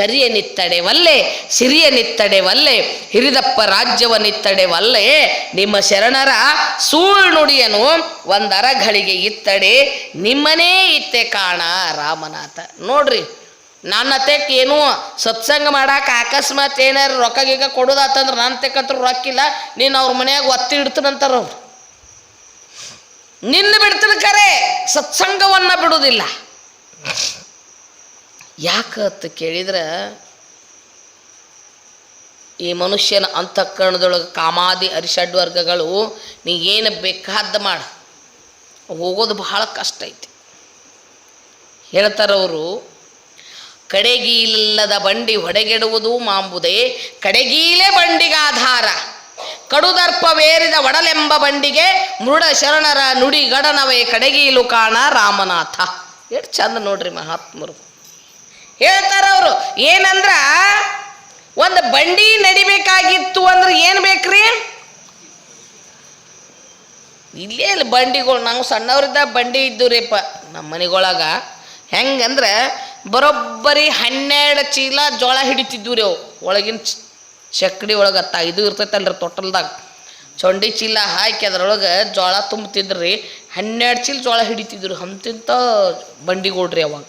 ಕರಿಯನಿತ್ತಡೆ ವಲ್ಲೆ ಸಿರಿಯನಿತ್ತಡೆ ವಲ್ಲೆ, ಹಿರಿದಪ್ಪ ರಾಜ್ಯವನಿತ್ತಡೆ ವಲ್ಲೆ, ನಿಮ್ಮ ಶರಣರ ಸೂಳ್ ಒಂದರ ಘಳಿಗೆ ಇತ್ತಡೆ, ನಿಮ್ಮನೇ ಇತ್ತೆ ಕಾಣ ರಾಮನಾಥ. ನೋಡ್ರಿ, ನನ್ನ ಏನೂ ಸತ್ಸಂಗ ಮಾಡಾಕ ಅಕಸ್ಮಾತ್ ಏನಾರು ರೊಕ್ಕ ಗೀಗ ಕೊಡೋದಾತಂದ್ರೆ ನನ್ನ ತೆಕ್ಕಂತ ರೊಕ್ಕಿಲ್ಲ ನೀನು ಅವ್ರ ಮನೆಯಾಗ ಒತ್ತಿ ಇಡ್ತೀನಂತಾರ ಅವ್ರು. ನಿನ್ನ ಬಿಡ್ತೀನಿ ಕರೆ, ಸತ್ಸಂಗವನ್ನ ಬಿಡುವುದಿಲ್ಲ ಯಾಕತ್ ಕೇಳಿದ್ರೆ, ಈ ಮನುಷ್ಯನ ಅಂತಃಕರಣದೊಳಗೆ ಕಾಮಾದಿ ಅರಿಷಡ್ ವರ್ಗಗಳು, ನೀ ಏನು ಬೇಕಾದ ಮಾಡು. ಹೋಗೋದು ಬಹಳ ಕಷ್ಟ ಐತಿ. ಹೇಳ್ತಾರವರು ಕಡೆಗೀಲಿಲ್ಲದ ಬಂಡಿ ಹೊಡೆಗೆಡುವುದು ಮಾಂಬುದೇ, ಕಡೆಗೀಲೆ ಬಂಡಿಗಾಧಾರ. ಕಡುದರ್ಪವೇರಿದ ಒಡಲೆಂಬ ಬಂಡಿಗೆ, ಮೃಡ ಶರಣರ ನುಡಿ ಗಡನವೇ ಕಡೆಗೀಲು ಕಾಣ ರಾಮನಾಥ. ಎಷ್ಟು ಚಂದ ನೋಡ್ರಿ ಮಹಾತ್ಮರು. ಹೇಳ್ತಾರ ಅವರು. ಏನಂದ್ರ, ಒಂದು ಬಂಡಿ ನಡಿಬೇಕಾಗಿತ್ತು ಅಂದ್ರೆ ಏನು ಬೇಕ್ರಿ? ಇಲ್ಲೇ ಇಲ್ಲ ಬಂಡಿಗಳು ನಾವು ಸಣ್ಣವ್ರಿದ್ದ ಬಂಡಿ ಇದ್ದೂರಿಪ್ಪ ನಮ್ಮ ಮನೆಗೊಳಗ. ಹೆಂಗಂದ್ರೆ, ಬರೋಬ್ಬರಿ ಹನ್ನೆರಡು ಚೀಲ ಜೋಳ ಹಿಡಿತಿದ್ವು ರೀ ಅವು. ಒಳಗಿನ ಚಕ್ಡಿ ಒಳಗೆ ತ ಇದು ಇರ್ತೈತಲ್ರಿ ತೊಟ್ಟಲ್ದಾಗ ಚೊಂಡಿ ಚೀಲ ಹಾಕಿ ಅದ್ರೊಳಗೆ ಜೋಳ ತುಂಬ್ತಿದ್ರಿ. ಹನ್ನೆರಡು ಚೀಲ ಜೋಳ ಹಿಡಿತಿದ್ರು. ಅಂತಿಂತ ಬಂಡಿಗಳ್ರಿ ಅವಾಗ.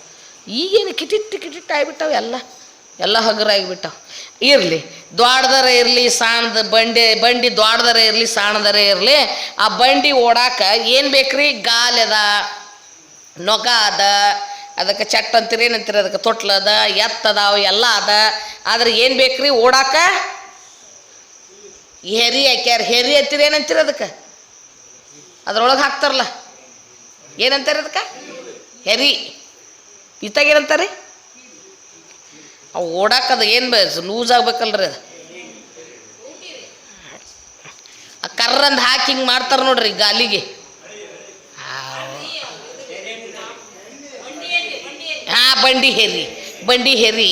ಈಗೇನು ಕಿಟಿಟ್ಟು ಕಿಟಿಟ್ಟು ಆಗಿಬಿಟ್ಟಾವೆ ಎಲ್ಲ. ಎಲ್ಲ ಹಗರಾಗಿಬಿಟ್ಟವು. ಇರಲಿ ದ್ವಾಡ್ದರ ಇರಲಿ, ಸಾಣದ ಬಂಡಿ ಬಂಡಿ ದ್ವಾಡ್ದರ ಇರಲಿ, ಸಾಣದರ ಇರಲಿ, ಆ ಬಂಡಿ ಓಡಾಕ ಏನು ಬೇಕ್ರಿ? ಗಾಲದ ನೊಗ ಅದ ಅದಕ್ಕೆ ಚಟ್ ಅಂತೀರಿ, ಏನಂತೀರಿ, ಅದಕ್ಕೆ ತೊಟ್ಲದ ಎತ್ತದಾವ ಎತ್ತ ಎಲ್ಲ ಅದ. ಆದ್ರೆ ಏನು ಬೇಕ್ರಿ? ಓಡಾಕ? ಹೆರಿ ಹಾಕ್ಯಾರ. ಹೆರಿ ಅಂತೀರಿ, ಏನಂತೀರಿ ಅದಕ್ಕೆ? ಅದ್ರೊಳಗೆ ಹಾಕ್ತಾರಲ್ಲ. ಏನಂತಾರೆ ಅದಕ್ಕೆ? ಹೆರಿ. ಇತ್ತಾಗ ಏನಂತಾರೆ? ಅವು ಓಡಾಕದ ಏನು ಬೇ ಲೂಸ್ ಆಗ್ಬೇಕಲ್ರಿ ಅದು. ಆ ಕರ್ರಂದು ಹಾಕಿ ಹಿಂಗೆ ಮಾಡ್ತಾರೆ ನೋಡ್ರಿ ಗಾಲಿಗೆ. ಹಾ ಬಂಡಿ ಹೇರಿ ಬಂಡಿ ಹೇರಿ.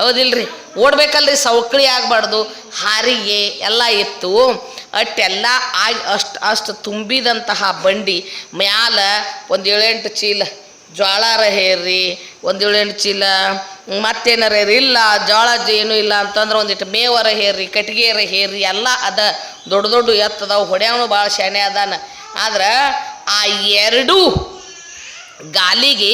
ಹೌದಿಲ್ರಿ? ಓಡ್ಬೇಕಲ್ರಿ, ಸವಕಳಿ ಆಗಬಾರ್ದು. ಹಾರಿಗೆ ಎಲ್ಲ ಇತ್ತು ಅಟ್ಟೆಲ್ಲ ಆಗಿ ಅಷ್ಟು ಅಷ್ಟು ತುಂಬಿದಂತಹ ಬಂಡಿ, ಮ್ಯಾಲ ಒಂದು ಏಳೆಂಟು ಚೀಲ ಜ್ವಾಳಾರ ಹೇರಿ ಒಂದು ಏಳೆಂಟು ಚೀಲ, ಮತ್ತೇನಾರ ಇಲ್ಲ ಜೋಳ ಏನು ಇಲ್ಲ ಅಂತಂದ್ರೆ ಒಂದಿಟ್ಟು ಮೇವರ ಹೇರಿ ಕಟ್ಗೆರ ಹೇರಿ ಎಲ್ಲ ಅದ, ದೊಡ್ಡ ದೊಡ್ಡ ಎತ್ತದಾವ ಹೊಡ್ಯಾವನು ಭಾಳ ಶಾಣೆ ಅದಾನ. ಆದ್ರೆ ಆ ಎರಡೂ ಗಾಲಿಗೆ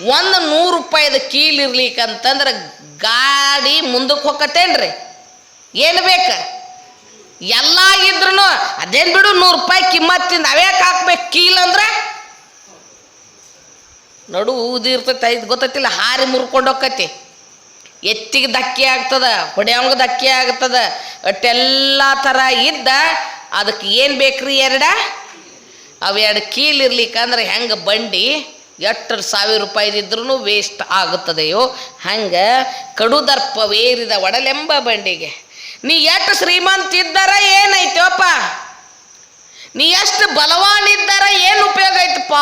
ಒಂದು ನೂರು ರೂಪಾಯಿದ ಕೀಲ್ ಇರ್ಲಿಕ್ಕಂತಂದ್ರೆ ಗಾಡಿ ಮುಂದಕ್ಕೆ ಹೋಗತ್ತೇನ್ರಿ ಏನು ಬೇಕು? ಎಲ್ಲ ಇದ್ರು ಅದೇನು ಬಿಡು ನೂರು ರೂಪಾಯಿ ಕಿಮ್ಮತ್ತಿಂದ ಅವೇ ಹಾಕ್ಬೇಕು ಕೀಲ್ ಅಂದ್ರೆ ನಡು ಊದಿ ಇರ್ತೈತೆ, ಇದು ಗೊತ್ತೈತಿಲ್ಲ, ಹಾರಿ ಮುರ್ಕೊಂಡು ಹೋಕ್ಕತಿ ಎತ್ತಿಗೆ ಧಕ್ಕೆ ಆಗ್ತದ ಹೊಡೆಯವಂಗೆ ಧಕ್ಕೆ ಆಗ್ತದ ಅಟ್ಟೆಲ್ಲ ಥರ ಇದ್ದ, ಅದಕ್ಕೆ ಏನು ಬೇಕ್ರಿ ಎರಡ? ಅವೆರಡು ಕೀಲ್ ಇರ್ಲಿಕ್ಕಂದ್ರೆ ಹೆಂಗೆ ಬಂಡಿ ಎಷ್ಟು ಸಾವಿರ ರೂಪಾಯಿದಿದ್ರೂ ವೇಸ್ಟ್ ಆಗುತ್ತದೆಯೋ, ಹಂಗೆ ಕಡುದರ್ಪವೇರಿದ ಒಡಲೆಂಬ ಬಂಡಿಗೆ. ನೀ ಎಷ್ಟು ಶ್ರೀಮಂತ ಇದ್ದಾರ ಏನೈತೋಪ್ಪ ನೀ ಎಷ್ಟು ಬಲವಾನ್ ಇದ್ದಾರ ಏನು ಉಪಯೋಗ ಐತಪ್ಪ?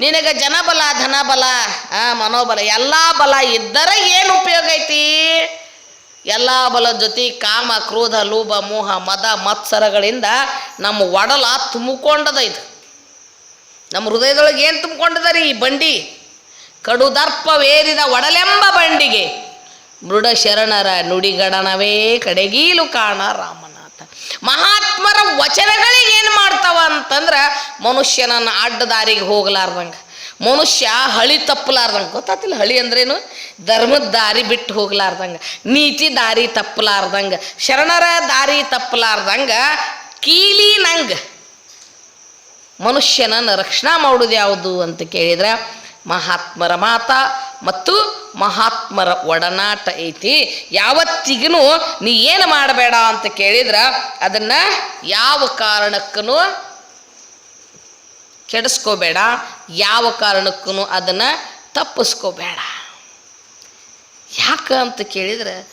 ನಿನಗೆ ಜನಬಲ ಧನಬಲ ಆ, ಮನೋಬಲ, ಎಲ್ಲ ಬಲ ಇದ್ದರ ಏನು ಉಪಯೋಗ ಐತಿ? ಎಲ್ಲ ಬಲದ ಜೊತೆ ಕಾಮ, ಕ್ರೋಧ, ಲೋಭ, ಮೋಹ, ಮದ, ಮತ್ಸರಗಳಿಂದ ನಮ್ಮ ಒಡಲ ತುಂಬಿಕೊಂಡದ ಇದು. ನಮ್ಮ ಹೃದಯದೊಳಗೆ ಏನು ತುಂಬಿಕೊಂಡಿದ್ದಾರೆ ಈ ಬಂಡಿ? ಕಡು ದರ್ಪ ವೇರಿದ ಒಡಲೆಂಬ ಬಂಡಿಗೆ. ಮೃಡ ಶರಣರ ನುಡಿಗಡನವೇ ಕಡೆಗೀಲು ಕಾಣ ರಾಮನಾಥ. ಮಹಾತ್ಮರ ಮಾಡ್ತಾವ ಮನುಷ್ಯನನ್ನ ಅಡ್ಡ ದಾರಿಗೆ ಹೋಗ್ಲಾರ್ದಂಗೆ. ಮನುಷ್ಯ ಹಳಿ ತಪ್ಪಲಾರ್ದಂಗೆ. ಗೊತ್ತಾತಿಲ್ಲ ಹಳಿ ಅಂದ್ರೇನು? ಧರ್ಮದ ದಾರಿ ಬಿಟ್ಟು ಹೋಗ್ಲಾರ್ದಂಗೆ. ನೀತಿ ದಾರಿ ತಪ್ಪಲಾರ್ದಂಗೆ. ಶರಣರ ದಾರಿ ತಪ್ಪಲಾರ್ದಂಗೆ. ಕೀಲಿ ನಂಗೆ. ಮನುಷ್ಯನನ್ನು ರಕ್ಷಣಾ ಮಾಡೋದು ಯಾವುದು ಅಂತ ಕೇಳಿದ್ರೆ ಮಹಾತ್ಮರ ಮಾತ ಮತ್ತು ಮಹಾತ್ಮರ ಒಡನಾಟ ಐತಿ. ಯಾವತ್ತಿಗೂ ನೀ ಏನು ಮಾಡಬೇಡ ಅಂತ ಕೇಳಿದ್ರೆ ಅದನ್ನು ಯಾವ ಕಾರಣಕ್ಕೂ ಕೆಡಿಸ್ಕೋಬೇಡ. ಯಾವ ಕಾರಣಕ್ಕೂ ಅದನ್ನು ತಪ್ಪಿಸ್ಕೋಬೇಡ. ಯಾಕೆ ಅಂತ ಕೇಳಿದ್ರೆ,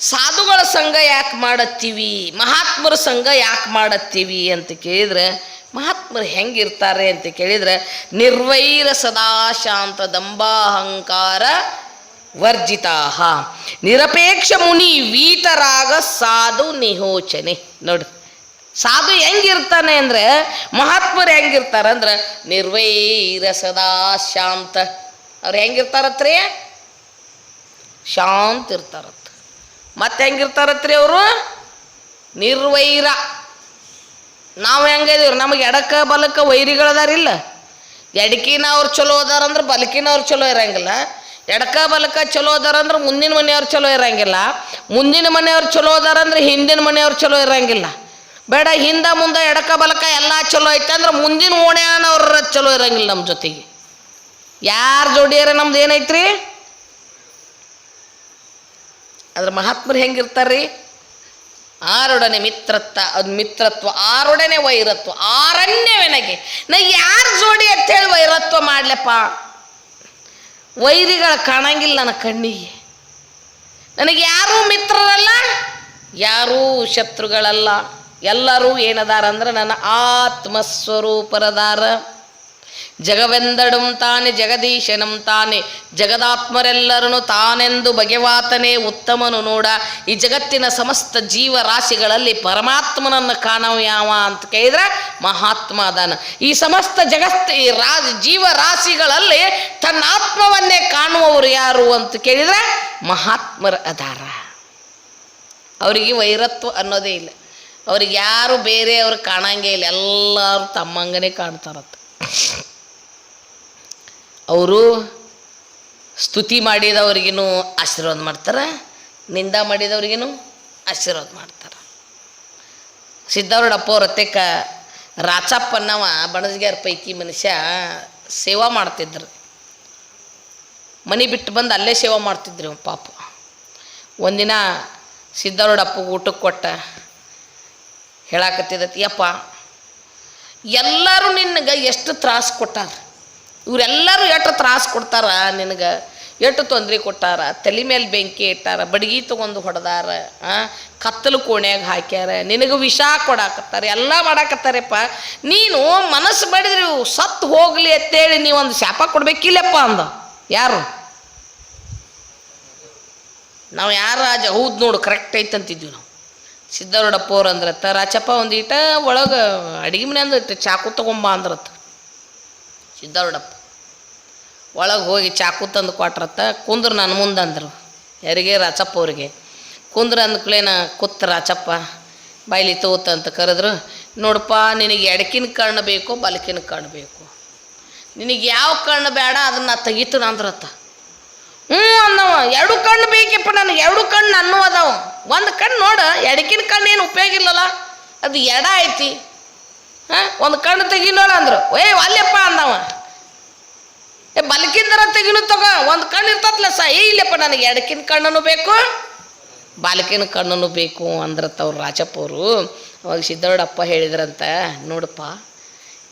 ಸಾಧುಗಳ ಸಂಘ ಯಾಕೆ ಮಾಡತ್ತೀವಿ? ಮಹಾತ್ಮರ ಸಂಘ ಯಾಕೆ ಮಾಡತ್ತೀವಿ ಅಂತ ಕೇಳಿದ್ರೆ, ಮಹಾತ್ಮರು ಹೆಂಗಿರ್ತಾರೆ ಅಂತ ಕೇಳಿದ್ರೆ, ನಿರ್ವೈರ ಸದಾ ಶಾಂತ ದಂಬಾಹಂಕಾರ ವರ್ಜಿತಾ ನಿರಪೇಕ್ಷ ಮುನಿ ವೀತರಾಗ ಸಾಧು ನಿಹೋಚನೆ. ನೋಡಿ. ಸಾಧು ಹೆಂಗಿರ್ತಾನೆ ಅಂದರೆ ಮಹಾತ್ಮರು ಹೆಂಗಿರ್ತಾರೆ ಅಂದ್ರೆ ನಿರ್ವೈರ ಸದಾ ಶಾಂತ ಅವ್ರು ಹೆಂಗಿರ್ತಾರತ್ರಿ? ಶಾಂತ ಅವ್ರು ಇರ್ತಾರತ್ ಮತ್ತೆ ಹೆಂಗಿರ್ತಾರತ್ರಿ ಅವರು? ನಿರ್ವೈರ. ನಾವು ಹೆಂಗಿದೀವ್ರಿ ನಮಗೆ ಎಡಕ ಬಲಕ ವೈರಿಗಳದಾರಿಲ್ಲ ಎಡಕಿನ ಅವ್ರು ಚಲೋ ಅದಾರಂದ್ರೆ ಬಲಕಿನವ್ರು ಚಲೋ ಇರಂಗಿಲ್ಲ. ಎಡಕ ಬಲಕ ಚಲೋ ಅದಾರಂದ್ರೆ ಮುಂದಿನ ಮನೆಯವ್ರು ಚಲೋ ಇರಂಗಿಲ್ಲ. ಮುಂದಿನ ಮನೆಯವ್ರು ಚಲೋ ಅದಾರಂದ್ರೆ ಹಿಂದಿನ ಮನೆಯವ್ರು ಚಲೋ ಇರಂಗಿಲ್ಲ. ಬೇಡ, ಹಿಂದ ಮುಂದೆ ಎಡಕ ಬಲಕ ಎಲ್ಲ ಚಲೋ ಐತೆ ಅಂದ್ರೆ ಮುಂದಿನ ಓಣ್ಯಾನವ್ರ ಚಲೋ ಇರಂಗಿಲ್ಲ ನಮ್ಮ ಜೊತೆಗೆ. ಯಾರ ಜೋಡಿಯಾರ ನಮ್ದು ಏನೈತ್ರಿ? ಅದ್ರ ಮಹಾತ್ಮರು ಹೆಂಗಿರ್ತಾರ್ರಿ? ಆರೊಡನೆ ಮಿತ್ರತ್ವ, ಅದು ಮಿತ್ರತ್ವ, ಆರೊಡನೆ ವೈರತ್ವ ಆರಣ್ಯವೆನಗೆ ನಾ ಯಾರ ಜೋಡಿ ಅಂತ ಹೇಳಿ ವೈರತ್ವ ಮಾಡ್ಲಪ್ಪ? ವೈರಿಗಳ ಕಾಣಂಗಿಲ್ಲ ನನ್ನ ಕಣ್ಣಿಗೆ. ನನಗೆ ಯಾರೂ ಮಿತ್ರರಲ್ಲ, ಯಾರೂ ಶತ್ರುಗಳಲ್ಲ. ಎಲ್ಲರೂ ಏನದಾರ ಅಂದ್ರೆ ನನ್ನ ಆತ್ಮಸ್ವರೂಪರದಾರ. ಜಗವೆಂದಡುಂ ತಾನೆ ಜಗದೀಶನಂ ತಾನೆ ಜಗದಾತ್ಮರೆಲ್ಲರನು ತಾನೆಂದು ಬಗೆವಾತನೇ ಉತ್ತಮನು ನೋಡ, ಈ ಜಗತ್ತಿನ ಸಮಸ್ತ ಜೀವರಾಶಿಗಳಲ್ಲಿ ಪರಮಾತ್ಮನನ್ನು ಕಾಣವ ಯಾವ ಅಂತ ಕೇಳಿದ್ರೆ ಮಹಾತ್ಮ ಅದಾನ. ಈ ಸಮಸ್ತ ಜಗತ್, ಈ ರಾ, ಜೀವರಾಶಿಗಳಲ್ಲಿ ತನ್ನ ಆತ್ಮವನ್ನೇ ಕಾಣುವವರು ಯಾರು ಅಂತ ಕೇಳಿದ್ರೆ ಮಹಾತ್ಮರ ಅದಾರ. ಅವರಿಗೆ ವೈರತ್ವ ಅನ್ನೋದೇ ಇಲ್ಲ. ಅವ್ರಿಗೆ ಯಾರು ಬೇರೆಯವ್ರು ಕಾಣಂಗೇ ಇಲ್ಲ. ಎಲ್ಲರೂ ತಮ್ಮಂಗನೇ ಕಾಣ್ತಾರತ್ತ ಅವರು ಸ್ತುತಿ ಮಾಡಿದವ್ರಿಗೂ ಆಶೀರ್ವಾದ ಮಾಡ್ತಾರೆ, ನಿಂದ ಮಾಡಿದವ್ರಿಗೂ ಆಶೀರ್ವಾದ ಮಾಡ್ತಾರೆ. ಸಿದ್ದವ್ರಡಪ್ಪ ಅವ್ರ ರಾಚಪ್ಪ ರಾಚಪ್ಪನ್ನವ ಬಣಜ್ಗ್ಯಾರ ಪೈಕಿ ಮನುಷ್ಯ ಸೇವಾ ಮಾಡ್ತಿದ್ರು. ಮನೆ ಬಿಟ್ಟು ಬಂದು ಅಲ್ಲೇ ಸೇವಾ ಮಾಡ್ತಿದ್ರು ಪಾಪ. ಒಂದಿನ ಸಿದ್ದವ್ರಡಪ್ಪ ಊಟಕ್ಕೆ ಕೊಟ್ಟ ಹೇಳಾಕತ್ತಿದತಿ ಯಪ್ಪ ಎಲ್ಲರೂ ನಿನಗೆ ಎಷ್ಟು ತ್ರಾಸು ಕೊಟ್ಟಾರ? ಇವರೆಲ್ಲರೂ ಎಷ್ಟು ತ್ರಾಸು ಕೊಡ್ತಾರ? ನಿನಗೆ ಎಷ್ಟು ತೊಂದರೆ ಕೊಟ್ಟಾರ? ತಲೆ ಮೇಲೆ ಬೆಂಕಿ ಇಟ್ಟಾರ, ಬಡಗಿ ತೊಗೊಂಡು ಹೊಡೆದಾರ ಕತ್ತಲು ಕೋಣ್ಯಾಗ ಹಾಕ್ಯಾರ, ನಿನಗೆ ವಿಷ ಕೊಡಾಕತ್ತಾರ, ಎಲ್ಲ ಮಾಡಾಕತ್ತಾರಪ್ಪ. ನೀನು ಮನಸ್ಸು ಬಡಿದ್ರೆ ಇವು ಸತ್ತು ಹೋಗಲಿ ಅಂತೇಳಿ ನೀವೊಂದು ಶಾಪ ಕೊಡ್ಬೇಕಿಲ್ಲಪ್ಪ ಅಂದ. ಯಾರು? ನಾವು ಯಾರು ರಾಜ ಹೌದು ನೋಡು ಕರೆಕ್ಟ್ ಐತಂತಿದ್ವಿ ನಾವು. ಸಿದ್ದರೊಡಪ್ಪ ಅವ್ರು ಅಂದ್ರತ್ತ, ರಾಚಪ್ಪ ಒಂದು ಈಟ ಒಳಗೆ ಅಡಿಗೆ ಮನೆ ಅಂದ್ರೆ ಚಾಕು ತಗೊಂಬ ಅಂದ್ರತ್ತ. ಸಿದ್ದರೊಡಪ್ಪ ಒಳಗೆ ಹೋಗಿ ಚಾಕು ತಂದು ಕೊಟ್ರತ್ತ, ಕುಂದ್ರ ನನ್ನ ಮುಂದೆ ಅಂದರು. ಯಾರಿಗೆ? ರಾಚಪ್ಪ ಅವ್ರಿಗೆ ಕುಂದ್ರ ಅಂದ್ಕಳೇನ ಕೂತ್ ರಾಚಪ್ಪ, ಬಾಯ್ಲಿ ತೋತ ಅಂತ ಕರೆದ್ರು ನೋಡಪ್ಪ ನಿನಗೆ ಎಡಕಿನ ಕಣ್ಣು ಬೇಕು, ಬಲಕಿನ ಕಣ್ಣು ಬೇಕು. ನಿನಗೆ ಯಾವ ಕಣ್ಣು ಬೇಡ, ಅದನ್ನು ತೆಗಿತು ಅಂದ್ರತ್ತ. ಹ್ಞೂ ಅನ್ನವ ಎರಡು ಕಣ್ಣು ಬೇಕಪ್ಪ ನನಗೆ, ಎರಡು ಕಣ್ಣು ಅನ್ನೋ ಅದಾವ. ಒಂದು ಕಣ್ಣು ನೋಡು, ಎಡಕಿನ ಕಣ್ಣು ಏನು ಉಪಯೋಗ ಇಲ್ಲಲ್ಲ? ಅದು ಎಡ ಐತಿ. ಹಾಂ, ಒಂದು ಕಣ್ಣು ತೆಗಿ ನೋಡ ಅಂದ್ರು. ಏ ಅಲ್ಲಪ್ಪ ಅಂದವ. ಏ ಬಲಕಿಂದರ ತೆಗಿನು ತಗೋ. ಒಂದು ಕಣ್ಣು ಇರ್ತತ್ಲ ಸ. ಏ, ಇಲ್ಲಪ್ಪ, ನನಗೆ ಎಡಕಿನ ಕಣ್ಣನು ಬೇಕು, ಬಾಲಕಿನ ಕಣ್ಣನು ಬೇಕು ಅಂದ್ರತ್ತ ತವ್ರು ರಾಜಪ್ಪ ಅವರು. ಅವಾಗ ಸಿದ್ದೋಡಪ್ಪ ಹೇಳಿದ್ರಂತ, ನೋಡಪ್ಪ,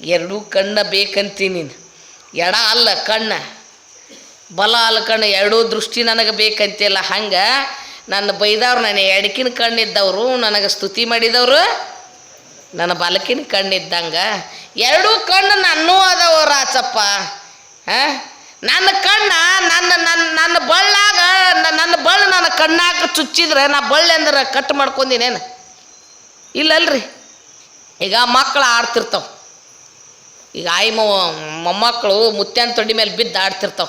ಎರಡೂ ಕಣ್ಣ ಬೇಕಂತೀನಿ ನೀನು. ಎಡ ಅಲ್ಲ, ಕಣ್ಣ. ಬಲ ಅಲ್ಕಂಡು ಎರಡೂ ದೃಷ್ಟಿ ನನಗೆ ಬೇಕಂತಿಲ್ಲ. ಹಂಗೆ ನನ್ನ ಬೈದವ್ರು, ನನ್ನ ಎಡಕಿನ ಕಣ್ಣಿದ್ದವರು, ನನಗೆ ಸ್ತುತಿ ಮಾಡಿದವರು, ನನ್ನ ಬಲಕಿನ ಕಣ್ಣಿದ್ದಂಗೆ. ಎರಡೂ ಕಣ್ಣು ನನ್ನೂ ಅದಾವ ರಾಚಪ್ಪ ಹಾಂ? ನನ್ನ ಕಣ್ಣ, ನನ್ನ ನನ್ನ ನನ್ನ ಬಳ್ಳಾಗ ನನ್ನ ಬಳ್ಳು ನನ್ನ ಕಣ್ಣಾಗ ಚುಚ್ಚಿದ್ರೆ ನಾ ಬಳ್ಳಿ ಅಂದ್ರೆ ಕಟ್ ಮಾಡ್ಕೊಂದಿನೇನು ಇಲ್ಲಲ್ರಿ. ಈಗ ಮಕ್ಕಳು ಆಡ್ತಿರ್ತಾವ. ಈಗ ಆಯಿ ಮೊಮ್ಮಕ್ಕಳು ಮುತ್ಯಾನ ತೊಡಿ ಮೇಲೆ ಬಿದ್ದು ಆಡ್ತಿರ್ತಾವ.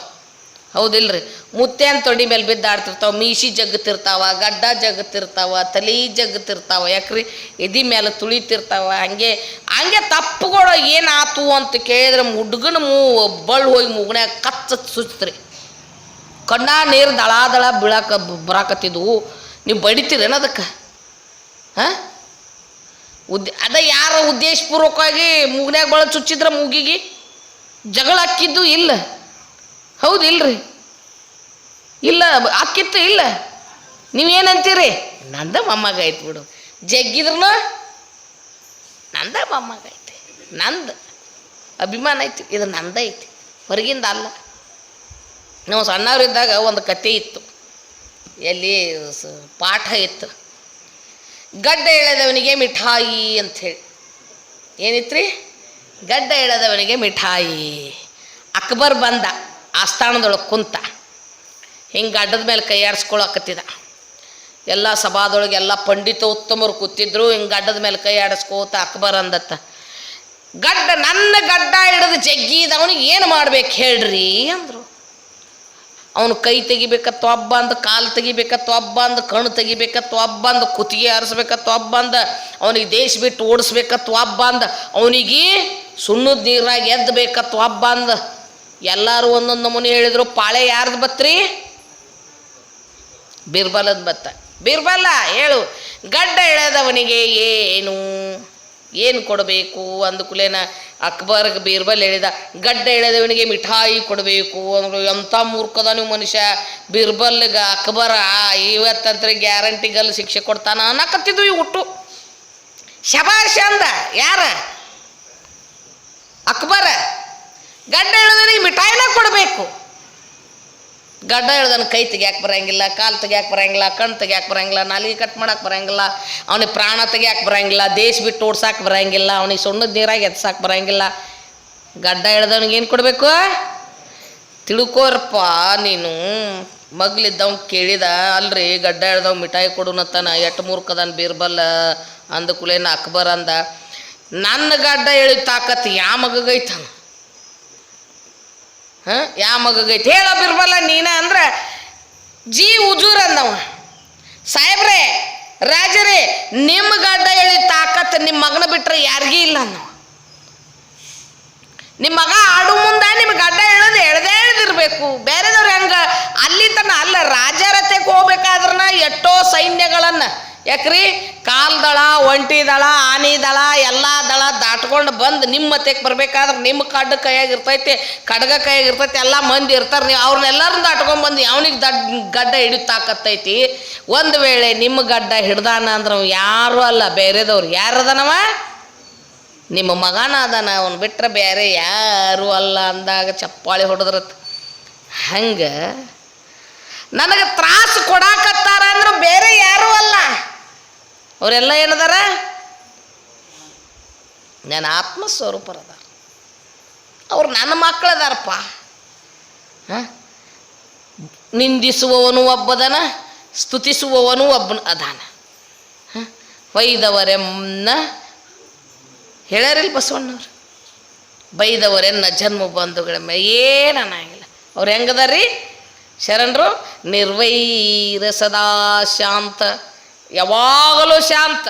ಹೌದಿಲ್ರಿ. ಮುತ್ತೆನ್ ತೊಡಿ ಮೇಲೆ ಬಿದ್ದಾಡ್ತಿರ್ತಾವ ಮೀಶಿ ಜಗ್ತಿರ್ತಾವ, ಗಡ್ಡ ಜಗ್ತಿರ್ತಾವ, ತಲೆ ಜಗ್ತಿರ್ತಾವ, ಯಾಕ್ರಿ? ಎದಿ ಮೇಲೆ ತುಳಿತಿರ್ತಾವ, ಹಂಗೆ ಹಂಗೆ ತಪ್ಪುಗಳು ಏನಾತು ಅಂತ ಕೇಳಿದ್ರೆ ಹುಡುಗನ ಮೂ ಬಳ್ಳು ಹೋಗಿ ಮೂಗನ್ಯಾಗ ಕಚ್ಚ ಸುಚ್ತ್ರಿ ಕಣ್ಣ ನೀರು ದಳ ದಳ ಬೀಳಾಕ ಬರಾಕತ್ತಿದ್ವು. ನೀವು ಬಡಿತೀರೇನು ಅದಕ್ಕೆ? ಹಾಂ? ಉದ್ ಅದ ಯಾರ ಉದ್ದೇಶಪೂರ್ವಕವಾಗಿ ಮೂಗ್ನ್ಯಾಗ ಬಳ ಚುಚ್ಚಿದ್ರೆ ಮೂಗಿಗೆ? ಜಗಳ ಹಾಕಿದ್ದು ಇಲ್ಲ. ಹೌದು ಇಲ್ರಿ ಇಲ್ಲ ಅಕ್ಕಿತ್ತು ಇಲ್ಲ. ನೀವೇನಂತೀರಿ? ನಂದ ಮೊಮ್ಮಗ ಐತೆ ಬಿಡು. ಜಗ್ಗಿದ್ರು ನಂದ ಮೊಮ್ಮಗ ಐತಿ. ನಂದು ಅಭಿಮಾನ ಐತಿ, ಇದು ನಂದ ಐತಿ. ಹೊರಗಿಂದ ಅಲ್ಲ. ನಾವು ಸಣ್ಣವರಿದ್ದಾಗ ಒಂದು ಕತೆ ಇತ್ತು. ಎಲ್ಲಿ ಪಾಠ ಇತ್ತು. ಗಡ್ಡ ಎಳೆದವನಿಗೆ ಮಿಠಾಯಿ ಅಂಥೇಳಿ ಏನಿತ್ರಿ? ಗಡ್ಡ ಎಳೆದವನಿಗೆ ಮಿಠಾಯಿ. ಅಕ್ಬರ್ ಬಂದ. ಆಸ್ಥಾನದೊಳಗೆ ಕುಂತ ಹಿಂಗೆ ಗಡ್ಡದ ಮೇಲೆ ಕೈಯಾಡಿಸ್ಕೊಳಕತ್ತಿದ ಎಲ್ಲ ಸಭಾದೊಳಗೆ ಎಲ್ಲ ಪಂಡಿತೋತ್ತಮರು ಕೂತಿದ್ರು, ಹಿಂಗೆ ಗಡ್ಡದ ಮೇಲೆ ಕೈ ಆಡಿಸ್ಕೋತ ಅಕ್ಬರ್ ಅಂದತ್ತ, ಗಡ್ಡ, ನನ್ನ ಗಡ್ಡ ಹಿಡಿದು ಜಗ್ಗಿದವನಿಗೆ ಏನು ಮಾಡ್ಬೇಕು ಹೇಳ್ರಿ? ಅಂದರು. ಅವನು ಕೈ ತೆಗಿಬೇಕತ್ತ ಒಬ್ಬ ಅಂದ, ಕಾಲು ತೆಗಿಬೇಕತ್ತ ಒಬ್ಬ ಅಂದ, ಕಣ್ಣು ತೆಗಿಬೇಕತ್ತ ಒಬ್ಬ ಅಂದ, ಕುತ್ತಿಗೆ ಹರಿಸ್ಬೇಕತ್ತ ಒಬ್ಬ ಅಂದ, ಅವನಿಗೆ ದೇಶ ಬಿಟ್ಟು ಓಡಿಸ್ಬೇಕತ್ತ ಒಬ್ಬ ಅಂದ, ಅವನಿಗೆ ಸುಣ್ಣದ ನೀರಾಗಿ ಎದ್ದಬೇಕತ್ತ ಒಬ್ಬ ಅಂದ. ಎಲ್ಲರೂ ಒಂದೊಂದು ನಮೂನೆ ಹೇಳಿದರು, ಪಾಳೆ ಯಾರ್ದು ಬತ್ರಿ? ಬಿರ್ಬಲದ ಬತ್ತ. ಬಿರ್ಬಲ್ಲ ಹೇಳು, ಗಡ್ಡ ಎಳೆದವನಿಗೆ ಏನು? ಏನು ಕೊಡಬೇಕು? ಅಂದ ಕುಲೇನ ಅಕ್ಬರ್ಗೆ ಬೀರ್ಬಲ್ ಹೇಳಿದ, ಗಡ್ಡ ಎಳೆದವನಿಗೆ ಮಿಠಾಯಿ ಕೊಡಬೇಕು. ಅಂದ್ರೆ, ಎಂಥ ಮೂರ್ಖದ ನೀವು ಮನುಷ್ಯ? ಬೀರ್ಬಲ್ಗೆ ಅಕ್ಬರ ಇವತ್ತಂತ್ರ ಗ್ಯಾರಂಟಿಗಲ್ಲಿ ಶಿಕ್ಷೆ ಕೊಡ್ತಾನ? ಅನ್ನಕತ್ತಿದ್ವು ಇವು ಹುಟ್ಟು. ಶಬಾಷ್ ಅಂದ, ಯಾರ? ಅಕ್ಬರ. ಮಿಠಾಯಿನ ಕೊಡಬೇಕು. ಗಡ್ಡ ಎಳ್ದನ ಕೈ ತೆಗಿಯಾಕೆ ಬರಂಗಿಲ್ಲ, ಕಾಲು ತೆಗಿಯಾಕೆ ಬರಂಗಿಲ್ಲ ಕಣ್ಣು ತೆಗಿಯಾಕೆ ಬರಂಗಿಲ್ಲ, ನಾಲಿಗೆ ಕಟ್ ಮಾಡಕ್ಕೆ ಬರಂಗಿಲ್ಲ, ಅವನಿಗೆ ಪ್ರಾಣ ತೆಗಿಯಾಕೆ ಬರಂಗಿಲ್ಲ, ದೇಶ ಬಿಟ್ಟು ಓಡ್ಸಕ್ಕೆ ಬರಂಗಿಲ್ಲ, ಅವನಿಗೆ ಸುಣ್ಣದ ನೀರಾಗಿ ಎತ್ಸಕ್ಕೆ ಬರಂಗಿಲ್ಲ. ಗಡ್ಡ ಹೇಳ್ದವನಿಗೆ ಏನು ಕೊಡಬೇಕು? ತಿಳ್ಕೋರಪ್ಪ, ನೀನು ಮಗ್ಲಿದ್ದವ್ ಕೇಳಿದ, ಅಲ್ರಿ ಗಡ್ಡ ಹೇಳ್ದವ್ ಮಿಠಾಯಿ ಕೊಡುನತ್ತಾನ ಎಟ್ಟು ಮೂರ್ಖದನ್ ಬೀರ್ಬಲ್ಲ ಅಂದ ಕುಲೇನ ಅಕ್ಬರ್ ಅಂದ. ನನ್ನ ಗಡ್ಡ ಹೇಳಿದ ತಾಕತ್ ಯಾ ಮಗಗೈತನ? ಹಾಂ? ಯಾ ಬಿರ್ಬಲ್ಲ ನೀನ ಅಂದ್ರೆ, ಜಿ ಉಜೂರ್ ಅಂದವ. ಸಾಹೇಬ್ರೆ, ರಾಜರೇ ನಿಮ್ಮ ಗಡ್ಡ ಹೇಳಿ ತಾಕತ್ ನಿಮ್ಮ ಮಗನ ಬಿಟ್ರೆ ಯಾರಿಗೂ ಇಲ್ಲ ಅನ್ನವ ನಿಮ್ಮ ಮಗ ಆಡು ಮುಂದೆ ನಿಮ್ಮ ಗಡ್ಡ ಎಳೆದು ಎಳ್ದೇ ಎಳ್ದಿರ್ಬೇಕು ಬೇರೆದವ್ರು ಹೆಂಗ, ಅಲ್ಲಿ ತನ ಅಲ್ಲ ರಾಜರತೆಗೆ ಹೋಗ್ಬೇಕಾದ್ರನ ಎಷ್ಟೋ ಸೈನ್ಯಗಳನ್ನು ಯಾಕ್ರಿ? ಕಾಲ್ ದಳ ಒಂಟಿ ದಳ ಆನಿ ದಳ ಎಲ್ಲ ದಳ ದಾಟ್ಕೊಂಡು ಬಂದು ನಿಮ್ಮ ಮತ್ತೆಗೆ ಬರ್ಬೇಕಾದ್ರೆ ನಿಮ್ಮ ಕಡ್ಡ ಕೈಯಾಗಿ ಇರ್ತೈತಿ, ಕಡ್ಗ ಕೈಯಾಗಿ ಇರ್ತೈತಿ, ಎಲ್ಲ ಮಂದಿ ಇರ್ತಾರೆ ನೀವು. ಅವ್ರನ್ನೆಲ್ಲರನ್ನ ದಾಟ್ಕೊಂಡ್ ಬಂದು ಅವನಿಗೆ ದಡ್ ಗಡ್ಡ ಹಿಡಿತಾಕತ್ತೈತಿ ಒಂದು ವೇಳೆ ನಿಮ್ಮ ಗಡ್ಡ ಹಿಡ್ದಾನ ಅಂದ್ರೆ ಯಾರು ಅಲ್ಲ, ಬೇರೆದವ್ರು ಯಾರದನವ ನಿಮ್ಮ ಮಗನ ಅದನ, ಅವನು ಬಿಟ್ಟರೆ ಬೇರೆ ಯಾರು ಅಲ್ಲ ಅಂದಾಗ ಚಪ್ಪಾಳಿ ಹೊಡೆದ್ರತ್. ಹಂಗೆ ನನಗೆ ತ್ರಾಸು ಕೊಡಾಕತ್ತಾರ ಅಂದ್ರೆ ಬೇರೆ ಯಾರೂ ಅಲ್ಲ. ಅವರೆಲ್ಲ ಏನದಾರ? ನನ್ನ ಆತ್ಮಸ್ವರೂಪರದಾರ. ಅವ್ರು ನನ್ನ ಮಕ್ಕಳದಾರಪ್ಪ. ಹಾಂ? ನಿಂದಿಸುವವನು ಒಬ್ಬದನ, ಸ್ತುತಿಸುವವನು ಒಬ್ಬನ ಅದಾನ. ಹಾಂ? ವೈದವರೆನ್ನ ಹೇಳ್ಯಾರಿಲ್ಲ ಬಸವಣ್ಣವ್ರು ಬೈದವರೆನ್ನ ಜನ್ಮ ಬಂಧುಗಳ ಮೇ ಏನು ಅನ್ನಂಗಿಲ್ಲ ಅವ್ರು ಹೆಂಗದಾರ್ರೀ ಶರಣರು, ನಿರ್ವೈರ ಸದಾ ಶಾಂತ. ಯಾವಾಗಲೂ ಶಾಂತ.